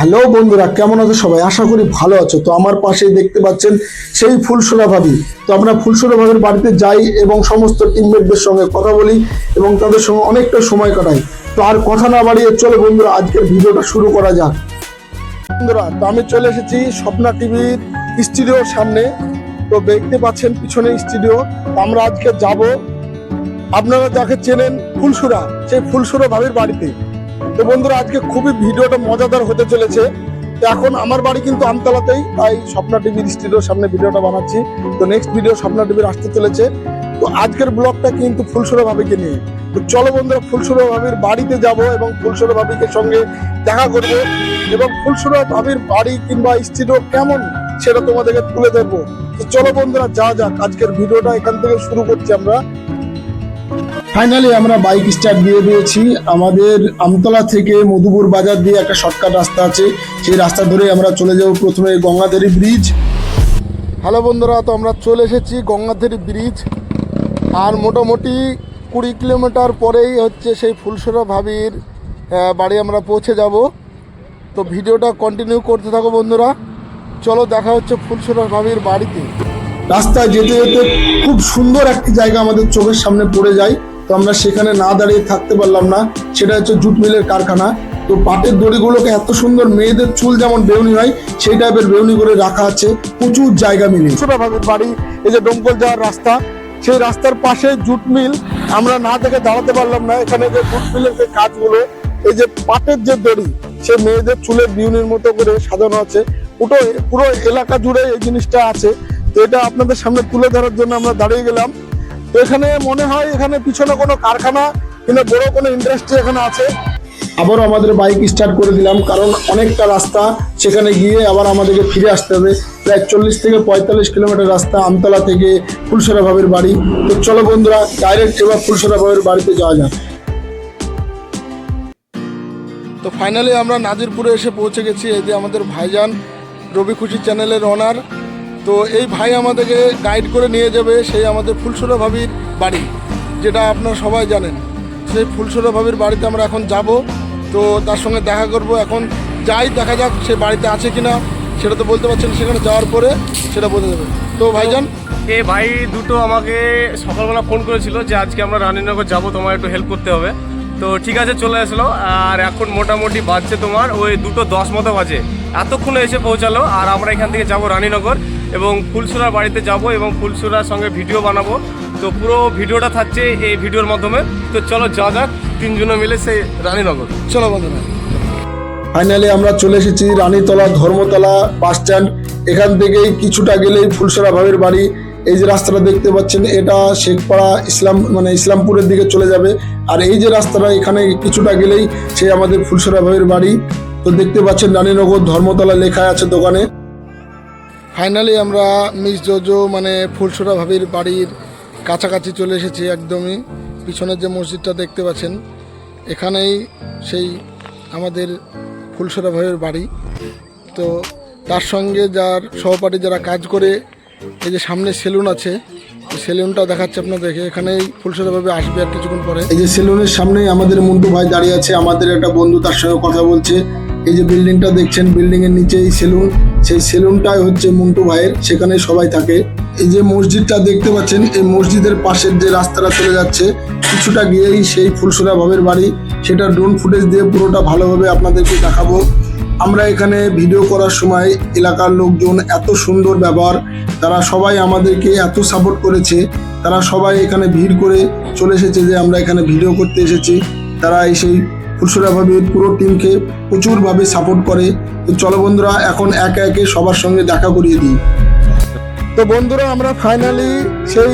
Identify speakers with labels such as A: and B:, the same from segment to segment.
A: Hello বন্ধুরা, কেমন আছো সবাই? আশা করি ভালো আছো। তো আমার পাশে দেখতে পাচ্ছেন সেই ফুলসুরা ভাবি। তো আমরা ফুলসুরা ভাবির বাড়িতে যাই এবং সমস্ত টিমমেটদের সঙ্গে কথা বলি এবং তাদের সঙ্গে অনেকটা সময় কাটাই। তো আর কথা না বাড়িয়ে চলো বন্ধুরা, আজকের ভিডিওটা শুরু করা যাক। বন্ধুরা, তো আমি চলে এসেছি স্বপ্না টিভির স্টুডিওর সামনে। তো দেখতে পাচ্ছেন পিছনে স্টুডিও। আমরা আজকে যাব। আপনারা যাকে চেনেন ফুলসুরা সেই ফুলসুরা ভাবির বাড়িতে। তো বন্ধুরা, আজকে খুবই ভিডিওটা মজাদার হতে চলেছে। তো এখন আমার বাড়ি কিন্তু আমতলাতেই, তাই স্বপ্না টিভির স্টুডিওর সামনে ভিডিওটা বানাচ্ছি। তো নেক্সট ভিডিও স্বপ্না টিভির আসতে চলেছে। তো আজকের ব্লগটা কিন্তু ফুলসুরা ভাবিকে নিয়ে। তো চলো বন্ধুরা, ফুলসুরা ভাবির বাড়িতে যাব এবং ফুলসুরা ভাবিকে সঙ্গে দেখা করব এবং ফুলসুরা ভাবির বাড়ি কিংবা স্টুডিও কেমন সেটা তোমাদেরকে তুলে ধরবো। তো চলো বন্ধুরা, যা যাক, আজকের ভিডিওটা এখান থেকে শুরু করছি আমরা। ফাইনালি আমরা বাইক স্টার্ট দিয়ে দিয়েছি। আমাদের আমতলা থেকে মধুপুর বাজার দিয়ে একটা শর্টকাট রাস্তা আছে। সেই রাস্তা ধরে আমরা চলে যাব প্রথমে গঙ্গাধারী ব্রিজ হ্যালো বন্ধুরা, তো আমরা চলে এসেছি গঙ্গাধারী ব্রিজ আর মোটামুটি কুড়ি কিলোমিটার পরেই হচ্ছে সেই ফুলসরা ভাবির বাড়ি আমরা পৌঁছে যাব। তো ভিডিওটা কন্টিনিউ করতে থাকো বন্ধুরা। চলো দেখা হচ্ছে ফুলসরা ভাবির বাড়িতে। রাস্তায় যেতে যেতে খুব সুন্দর একটি জায়গা আমাদের চোখের সামনে পড়ে যায়। তো আমরা সেখানে না দাঁড়িয়ে থাকতে পারলাম না। সেটা হচ্ছে জুট মিলের কারখানা। তো পাটের দড়িগুলোকে এত সুন্দর মেয়েদের চুল যেমন বেউনি হয়, সেই টাইপের বেউনি করে রাখা আছে। প্রচুর জায়গা মিলে ছোটভাবে বাড়ি, এই যে ডোমকল যাওয়ার রাস্তা, সেই রাস্তার পাশে জুট মিল। আমরা না দেখে দাঁড়াতে পারলাম না। এখানে যে জুট মিলের যে কাজগুলো, এই যে পাটের যে দড়ি, সে মেয়েদের চুলের বিউনির মতো করে সাজানো আছে। পুরো পুরো এলাকা জুড়ে এই জিনিসটা আছে। তো এটা আপনাদের সামনে তুলে ধরার জন্য আমরা দাঁড়িয়ে গেলাম। এখানে মনে হয় এখানে পিছনে কোনো কারখানা কিংবা বড় কোনো ইন্ডাস্ট্রি এখানে আছে। আবারও আমাদের বাইক স্টার্ট করে দিলাম, কারণ অনেকটা রাস্তা, সেখানে গিয়ে আবার আমাদেরকে ফিরে আসতে হবে। প্রায় চল্লিশ থেকে পঁয়তাল্লিশ কিলোমিটার রাস্তা আমতলা থেকে ফুলসরা ভাবের বাড়ি। তো চলো বন্ধুরা ডাইরেক্ট এবার ফুলসরা ভাবের বাড়িতে যাওয়া যাক। তো ফাইনালি আমরা নাজিরপুরে এসে পৌঁছে গেছি, এই যে আমাদের ভাইজান, রবি খুশি চ্যানেলের ওনার তো এই ভাই আমাদেরকে গাইড করে নিয়ে যাবে সেই আমাদের ফুলসুরা ভাবির বাড়ি, যেটা আপনারা সবাই জানেন। সেই ফুলসুরা ভাবির বাড়িতে আমরা এখন যাব। তো তার সঙ্গে দেখা করব। এখন যাই, দেখা যাক সে বাড়িতে আছে কিনা, সেটা তো বলতে পারছেন সেখানে যাওয়ার পরে সেটা বলে দেবে। তো ভাইজান?
B: এ ভাই দুটো আমাকে সকালবেলা ফোন করেছিল যে আজকে আমরা রানীনগর যাব তোমার একটু হেল্প করতে হবে। তো ঠিক আছে, চলে আসলো। আর এখন মোটামুটি বাজছে তোমার ওই দুটো দশ মতো বাজে। এতক্ষণে এসে পৌঁছালো, আর আমরা এখান থেকে যাব রানীনগর। এবং ফুলসুরার বাড়িতে যাব এবং ফুলসুরার সঙ্গে ভিডিও বানাবো। তো পুরো ভিডিওটা থাকছে এই ভিডিওর মাধ্যমে। তো চলো যা যাক তিনজনে মিলে সেই রানীনগর।
A: চলো বন্ধুরা। ফাইনালি আমরা চলে এসেছি রানীতলা ধর্মতলা বাস স্ট্যান্ড। এখান থেকেই কিছুটা গেলেই ফুলসরা ভাবের বাড়ি। এই যে রাস্তাটা দেখতে পাচ্ছেন এটা শেখপাড়া ইসলাম মানে ইসলামপুরের দিকে চলে যাবে। আর এই যে রাস্তাটা এখানে কিছুটা গেলেই সে আমাদের ফুলসরা ভাবের বাড়ি। তো দেখতে পাচ্ছেন রানীনগর ধর্মতলা লেখা আছে দোকানে। ফাইনালি আমরা মিস জোজো মানে ফুলসোরা ভাবির বাড়ির কাছাকাছি চলে এসেছি একদমই। পিছনের যে মসজিদটা দেখতে পাচ্ছেন, এখানেই সেই আমাদের ফুলসোরা ভাইয়ের বাড়ি। তো তার সঙ্গে যার সহপাঠী যারা কাজ করে, এই যে সামনে সেলুন আছে সেলুনটা দেখাচ্ছে আপনাদেরকে। এখানেই ফুলসরা ভাবে আসবে আর কিছুক্ষণ পরে। এই যে সেলুনের সামনেই আমাদের মন্টু ভাই দাঁড়িয়ে আছে, আমাদের একটা বন্ধু তার সঙ্গে কথা বলছে। এই যে বিল্ডিংটা দেখছেন বিল্ডিং এর নিচেই সেলুন। সেই সেলুনটাই হচ্ছে মন্টু ভাইয়ের, সেখানে সবাই থাকে। এই যে মসজিদটা দেখতে পাচ্ছেন, এই মসজিদের পাশের যে রাস্তাটা চলে যাচ্ছে, কিছুটা গিয়েই সেই ফুলসরা ভাবের বাড়ি। সেটা ড্রোন ফুটেজ দিয়ে পুরোটা ভালোভাবে আপনাদেরকে দেখাবো। আমরা এখানে ভিডিও করার সময় এলাকার লোকজন এত সুন্দর ব্যবহার, তারা সবাই আমাদেরকে এত সাপোর্ট করেছে। তারা সবাই এখানে ভিড় করে চলে এসেছে যে আমরা এখানে ভিডিও করতে এসেছি। তারা এই সেই ফুলসরা ভাবির পুরো টিমকে প্রচুরভাবে সাপোর্ট করে। তো চলো বন্ধুরা, এখন একে একে সবার সঙ্গে দেখা করিয়ে দিই। তো বন্ধুরা, আমরা ফাইনালি সেই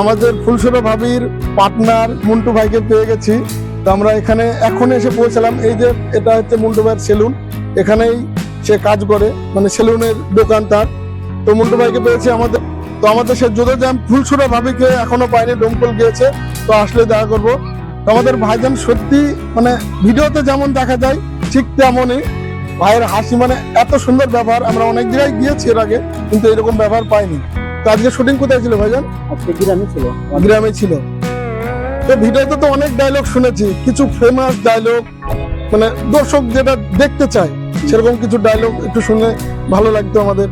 A: আমাদের ফুলসরা ভাবির পার্টনার মুন্টু ভাইকে পেয়ে গেছি। তো আমরা এখানে এখন এসে পৌঁছালাম। এই যে এটা হচ্ছে মুন্টু ভাইয়ের সেলুন এখানেই সে কাজ করে মানে সেলুনের দোকান তার। তো মুন্টু ভাইকে পেয়েছি আমাদের। তো আমাদের সে যোধা জ্যাম ফুলসুরা ভাবিকে এখনও পাইনি ডোমকল গিয়েছে। তো আসলে দেখা করব। আমাদের ভাইজান সত্যি মানে ভিডিওতে যেমন দেখা যায় ঠিক তেমনই ভাইয়ের হাসি মানে এত সুন্দর ব্যবহার। আমরা অনেক জায়গায় গিয়েছি এর আগে কিন্তু এরকম ব্যবহার পাইনি। তো আজকে শুটিং কোথায় ছিল ভাইজান?
C: আজকে গ্রামে ছিল।
A: গ্রামে ছিল। তো ভিডিওতে তো অনেক ডায়লগ শুনেছি কিছু ফেমাস ডায়লগ মানে দর্শক যেটা দেখতে চায় সেরকম কিছু ডায়লগ একটু শুনে ভালো লাগতো আমাদের।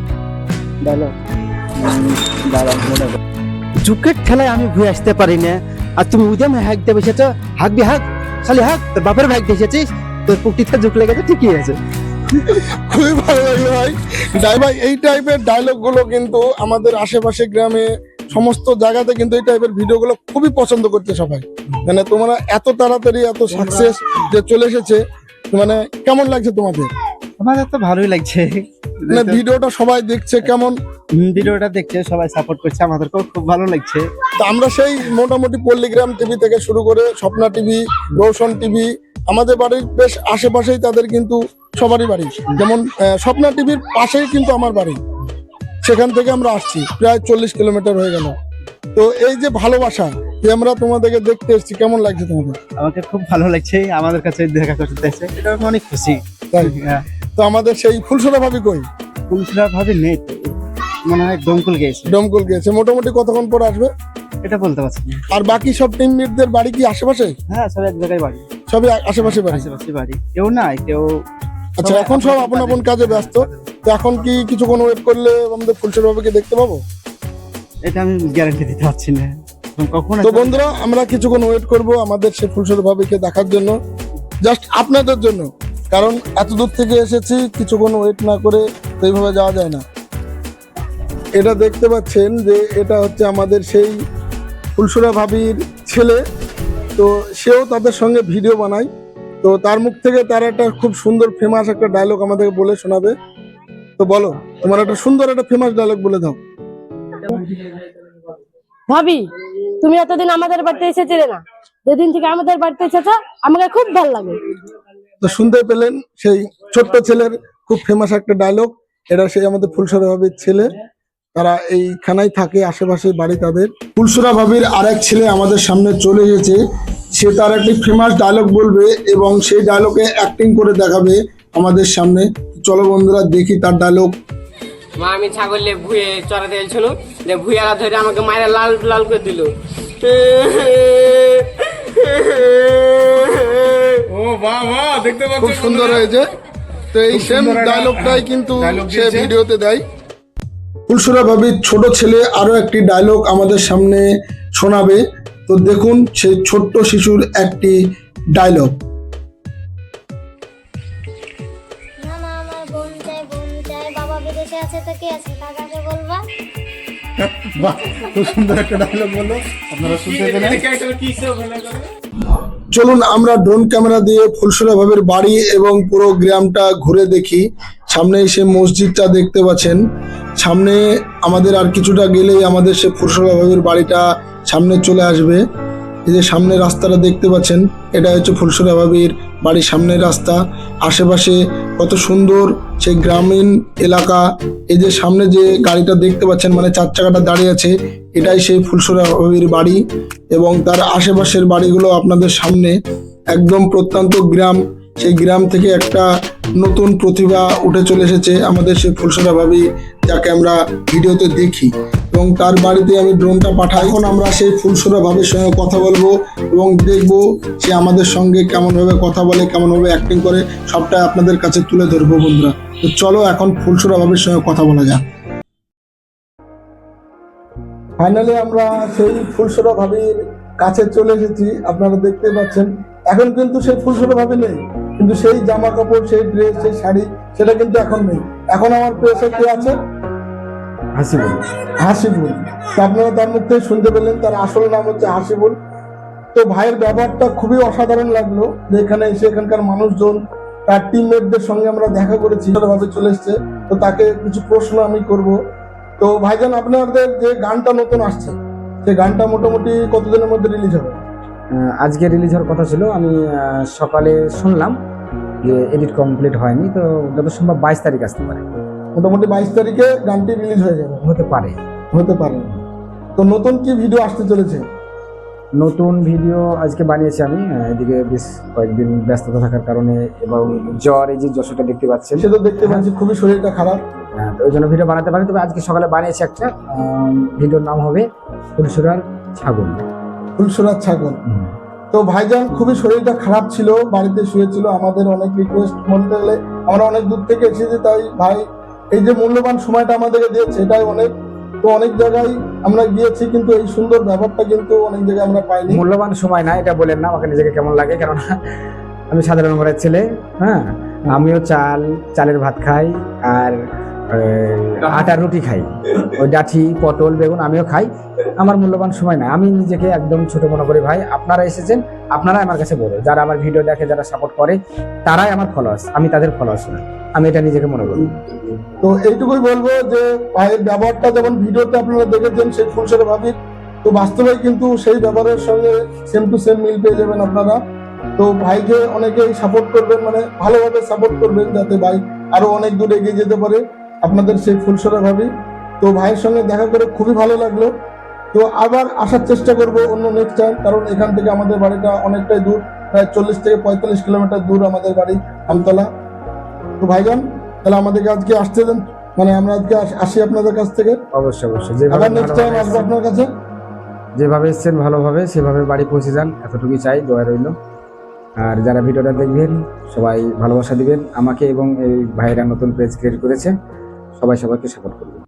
C: জুকের ঠেলায় আমি ঘুরে আসতে পারি না। আর তুমি উদম হাঁক দেবে সেটা হাঁকবি হাঁক, খালি হাঁক, তোর বাপের ভাগ দেখেছিস তোর পুকটিতে ঝুঁক লেগেছে ঠিকই আছে।
A: খুবই ভালো লাগল ভাই। ভাই এই টাইপের ডায়লগগুলো কিন্তু আমাদের আশেপাশে গ্রামে, সমস্ত জায়গাতে কিন্তু এই টাইপের ভিডিও গুলো খুবই পছন্দ করছে সবাই। মানে তোমরা এত তাড়াতাড়ি, এত সাকসেস যে চলে এসেছে মানে কেমন লাগছে তোমাদের?
C: আমাদের তো ভালোই লাগছে।
A: মানে ভিডিওটা সবাই দেখছে কেমন?
C: ভিডিওটা দেখছে সবাই সাপোর্ট করছে আমাদেরকেও খুব ভালো লাগছে।
A: তো আমরা সেই মোটামুটি পল্লীগ্রাম টিভি থেকে শুরু করে স্বপ্না টিভি রোশন টিভি আমাদের বাড়ির বেশ আশেপাশেই তাদের কিন্তু সবারই বাড়ি। যেমন স্বপ্না টিভির পাশেই কিন্তু আমার বাড়ি। সেখান থেকে আমরা আসছি প্রায় চল্লিশ কিলোমিটার হয়ে গেল। তো এই যে ভালোবাসা যে আমরা তোমাদেরকে দেখতে এসেছি কেমন লাগছে তোমাদের?
C: আমাকে খুব ভালো লাগছে আমাদের কাছে দেখা করতে এসে এটা আমি অনেক খুশি। হ্যাঁ,
A: তো আমাদের সেই ফুলসরা ভাবি কই?
C: কুলসিরা ভাবে নেই তো। মনে হয় ডঙ্কুল গেছে।
A: ডমকল গিয়েছে মোটামুটি কতক্ষণ পর আসবে?
C: এটা বলতে পারছি না।
A: আর বাকি সব টিম মেটদের বাড়ি কি আশেপাশে?
C: হ্যাঁ সব এক জায়গায় বাড়ি।
A: সবই আশেপাশে বাড়ি?
C: আশেপাশে বাড়ি। কেউ নাই কেউ
A: আচ্ছা এখন সব আপন আপন কাজে ব্যস্ত। তো এখন কি কিছুক্ষণ ওয়েট করলে আমাদের ফুলসর বাবুকে দেখতে পাবো?
C: এটা আমি গ্যারান্টি দিতে পারছি না।
A: তো বন্ধুরা আমরা কিছুক্ষণ ওয়েট করব আমাদের সে ফুলসর ভাবিকে দেখার জন্য। জাস্ট আপনাদের জন্য। কারণ এত দূর থেকে এসেছি কিছুক্ষণ ওয়েট না করে তো এইভাবে যাওয়া যায় না। এটা দেখতে পাচ্ছেন যে এটা হচ্ছে আমাদের সেই ফুলসুরা ভাবির ছেলে। তো সেও তাদের সঙ্গে ভিডিও বানায়। তো তার মুখ থেকে তার একটা খুব সুন্দর ফেমাস একটা ডায়লগ আমাদেরকে বলে শোনাবে। তো বলো, তোমার একটা সুন্দর একটা ফেমাস ডায়লগ বলে দাও।
D: ভাবি, তুমি এতদিন আমাদের বাড়িতে এসেছিলে না? যেদিন থেকে আমাদের বাড়িতে এসেছ, আমাকে খুব ভালো লাগে।
A: তো শুনতে পেলেন সেই ছোট্ট ছেলের খুব ফেমাস একটা ডায়লগ এটা সেই আমাদের ফুলসরা ভাবির ছেলে। তারা এইখানেই থাকে, আশেপাশে বাড়ি তাদের। ফুলসরা ভাবির আরেক ছেলে আমাদের সামনে চলে এসেছে। সে তার একটি ফেমাস ডায়লগ বলবে এবং সেই ডায়লগে অ্যাক্টিং করে দেখাবে আমাদের সামনে। চলো বন্ধুরা, দেখি তার ডায়লগ
E: মা, আমি ছাগলে ভুয়ে চড়াতে গেছিল যে ভুইয়ারা ধরে আমাকে মায়েরা লাল লাল করে দিল।
B: দেখতে
A: খুব সুন্দর হয়েছে। তো এই সেম ডায়লগটাই কিন্তু সে ভিডিওতে দেয়। ফুলসুরা ভাবির ছোট ছেলে আরও একটি ডায়লগ আমাদের সামনে শোনাবে। তো দেখুন সেই ছোট্ট শিশুর একটি ডায়লগ খুব সুন্দর একটা ডায়লগ বলো। আপনারা শুনতে পেলেন? চলুন, আমরা ড্রোন ক্যামেরা দিয়ে ফুলসুরা ভাবের বাড়ি এবং পুরো গ্রামটা ঘুরে দেখি। সামনে সে মসজিদটা দেখতে পাচ্ছেন। সামনে আমাদের আর কিছুটা গেলেই আমাদের সে ফুলসুরা ভাবের বাড়িটা সামনে চলে আসবে। এই যে সামনে রাস্তাটা দেখতে পাচ্ছেন, এটা হচ্ছে ফুলসুরা ভাবির বাড়ির সামনের রাস্তা। আশেপাশে কত সুন্দর সেই গ্রামীণ এলাকা। এই যে সামনে যে গাড়িটা দেখতে পাচ্ছেন মানে চার চাকাটা দাঁড়িয়ে আছে, এটাই সেই ফুলসুরা ভাবির বাড়ি এবং তার আশেপাশের বাড়িগুলো আপনাদের সামনে একদম প্রত্যন্ত গ্রাম। সেই গ্রাম থেকে একটা নতুন প্রতিভা উঠে চলে এসেছে আমাদের সেই ফুলসরা ভাবি যাকে আমরা ভিডিওতে দেখি। এবং তার বাড়িতে আমি ড্রোনটা পাঠাই। এখন আমরা সেই ফুলসরা ভাবের সঙ্গে কথা বলব এবং দেখব সে আমাদের সঙ্গে কেমনভাবে কথা বলে, কেমনভাবে অ্যাক্টিং করে সবটাই আপনাদের কাছে তুলে ধরবো বন্ধুরা। তো চলো এখন ফুলসরা ভাবের সঙ্গে কথা বলা যাক। ফাইনালি আমরা সেই ফুলসরা ভাবির কাছে চলে এসেছি, আপনারা দেখতে পাচ্ছেন। এখন কিন্তু সেই ফুলসরা ভাবি নেই, কিন্তু সেই জামা কাপড় সেই ড্রেস সেই শাড়ি, সেটা কিন্তু এখন নেই। এখন আমার প্রেসে কে আছে?
C: হাসিবুল।
A: হাসিবুল। আপনারা তার মুখ থেকে শুনতে পেলেন, তার আসল নাম হচ্ছে হাসিবুল। তো ভাইয়ের ব্যবহারটা খুবই অসাধারণ লাগল। যে এখানে এসে এখানকার মানুষজন, তার টিমমেটদের সঙ্গে আমরা দেখা করেছি ভাবে চলে এসছে। তো তাকে কিছু প্রশ্ন আমি করব। তো ভাইজান, আপনাদের যে গানটা নতুন আসছে, সেই গানটা মোটামুটি কতদিনের মধ্যে রিলিজ হবে?
F: আজকে রিলিজ হওয়ার কথা ছিল, আমি সকালে শুনলাম যে এডিট কমপ্লিট হয়নি, তো যত সম্ভব বাইশ তারিখ আসতে পারে।
A: মোটামুটি বাইশ তারিখে গানটি রিলিজ হয়ে যাবে।
F: হতে পারে।
A: হতে পারে। তো নতুন কি ভিডিও আসতে চলেছে?
F: নতুন ভিডিও আজকে বানিয়েছি আমি। এদিকে বেশ কয়েকদিন ব্যস্ততা থাকার কারণে এবং জ্বর এই যে যশোটা দেখতে পাচ্ছেন।
A: সে তো দেখতে পাচ্ছি খুবই শরীরটা খারাপ।
F: হ্যাঁ ওই জন্য ভিডিও বানাতে পারি তবে আজকে সকালে বানিয়েছি একটা ভিডিওর নাম হবে ফুলসুরার ছাগল।
A: ফুলসুরার ছাগল। তো ভাইজান খুবই শরীরটা খারাপ ছিল বাড়িতে শুয়েছিল। আমাদের অনেক রিকোয়েস্ট বলতে গেলে আমরা অনেক দূর থেকে এসেছি তাই ভাই এই যে মূল্যবান সময়টা আমাদেরকে দিয়েছে এটাই অনেক। তো অনেক জায়গায় আমরা গিয়েছি কিন্তু এই সুন্দর ব্যাপারটা কিন্তু অনেক জায়গায় আমরা পাইনি।
F: মূল্যবান সময় না এটা বলেন না আমাকে নিজেকে কেমন লাগে কারণ আমি সাধারণ ঘরের ছেলে হ্যাঁ? আমিও চাল চালের ভাত খাই আর আটার রুটি খাই। ওই ডাঠি, পটল, বেগুন আমিও খাই। আমার মূল্যবান সময় না আমি নিজেকে একদম ছোট মনে করি, ভাই। আপনারা এসেছেন, আপনারাই আমার কাছে বড়। যারা আমার ভিডিও দেখে, যারা সাপোর্ট করে, তারাই আমার ফলোয়ার্স আমি তাদের ফলোয়ার্স না। আমি এটা নিজেকে মনে করি।
A: তো এইটুকুই বলব যে ভাইয়ের ব্যবহারটা যেমন ভিডিওতে আপনারা দেখেছেন, সেই ফুলসরে ভাবির। তো বাস্তবে কিন্তু সেই ব্যবহারের সঙ্গে সেম টু সেম মিল পেয়ে যাবেন আপনারা। তো ভাইকে অনেকেই সাপোর্ট করবেন মানে ভালোভাবে সাপোর্ট করবেন, যাতে ভাই আরও অনেক দূর এগিয়ে যেতে পারে। আপনাদের সেই ফুলসরে ভাবি। তো ভাইয়ের সঙ্গে দেখা করে খুবই ভালো লাগল। তো আবার আসার চেষ্টা করব অন্য নেক্সট টাইম কারণ এখান থেকে আমাদের বাড়িটা অনেকটাই দূর প্রায় চল্লিশ থেকে পঁয়তাল্লিশ কিলোমিটার দূর আমাদের বাড়ি আমতলা। তো ভাইজান তাহলে আমাদেরকে আজকে আসতে দেন। মানে আমরা আজকে আস- আপনাদের কাছ থেকে।
F: অবশ্যই অবশ্যই। যেভাবে
A: আবার নেক্সট টাইম আসব আপনার কাছে।
F: যেভাবে এসছেন ভালোভাবে সেভাবে বাড়ি পৌঁছে যান। এতটুকুই চাই দোয়া রইল। আর যারা ভিডিওটা দেখবেন সবাই ভালোবাসা দিবেন। আমাকে এবং এই ভাইয়েরা নতুন পেজ ক্রিয়েট করেছে। সবাই সবাইকে সাপোর্ট করবেন